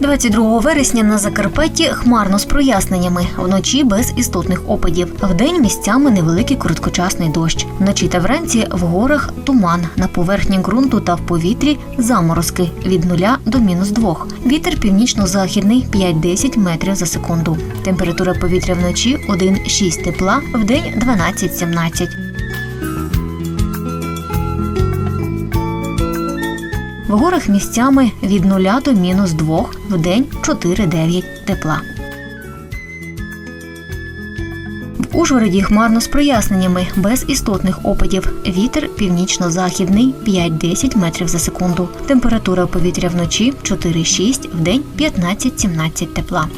22 вересня на Закарпатті хмарно з проясненнями, вночі без істотних опадів. Вдень місцями невеликий короткочасний дощ. Вночі та вранці в горах туман, на поверхні ґрунту та в повітрі заморозки від 0 до мінус 2. Вітер північно-західний 5-10 метрів за секунду. Температура повітря вночі 1-6 тепла, вдень 12-17. В горах місцями від 0 до мінус 2, в день 4-9 тепла. В Ужгороді хмарно з проясненнями, без істотних опадів. Вітер північно-західний 5-10 метрів за секунду. Температура повітря вночі 4-6, в день 15-17 тепла.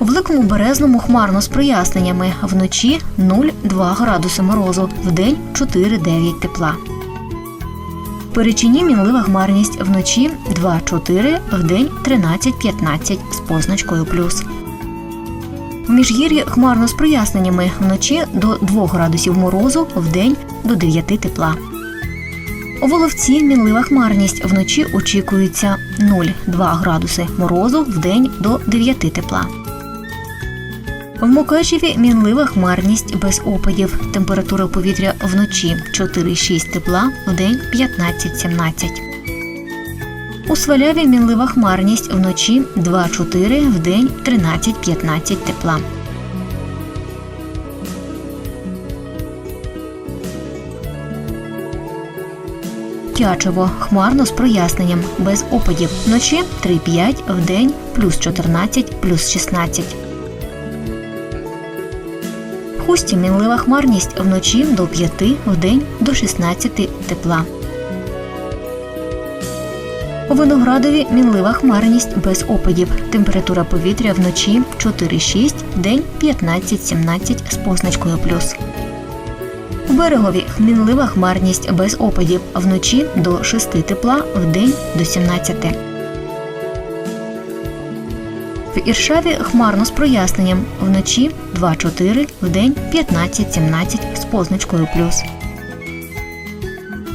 У великому березному хмарно з проясненнями. Вночі 0,2 градуси морозу, вдень 4,9 тепла. В Перечині мінлива хмарність вночі 2-4, вдень 13-15 з позначкою плюс. В Міжгір'ї хмарно з проясненнями вночі до 2 градусів морозу, вдень до 9 тепла. У Воловці мінлива хмарність вночі очікується 0,2 градуси морозу, вдень до 9 тепла. В Мукачеві мінлива хмарність без опадів. Температура повітря вночі 4-6 тепла, вдень 15-17. У Сваляві мінлива хмарність вночі 2-4, вдень 13-15 тепла. Тячево хмарно з проясненням, без опадів. Вночі 3-5, вдень плюс 14, плюс 16. Хусті мінлива хмарність вночі до 5, вдень до 16 тепла. У Виноградові мінлива хмарність без опадів. Температура повітря вночі 4-6, вдень 15-17 з позначкою плюс. У берегові мінлива хмарність без опадів. Вночі до 6 тепла, вдень до 17. В Іршаві хмарно з проясненням. Вночі 2-4, вдень 15-17 з позначкою плюс.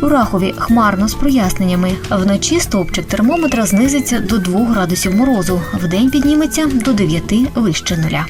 У Рахові хмарно з проясненнями. Вночі стовпчик термометра знизиться до 2 градусів морозу. Вдень підніметься до 9 вище нуля.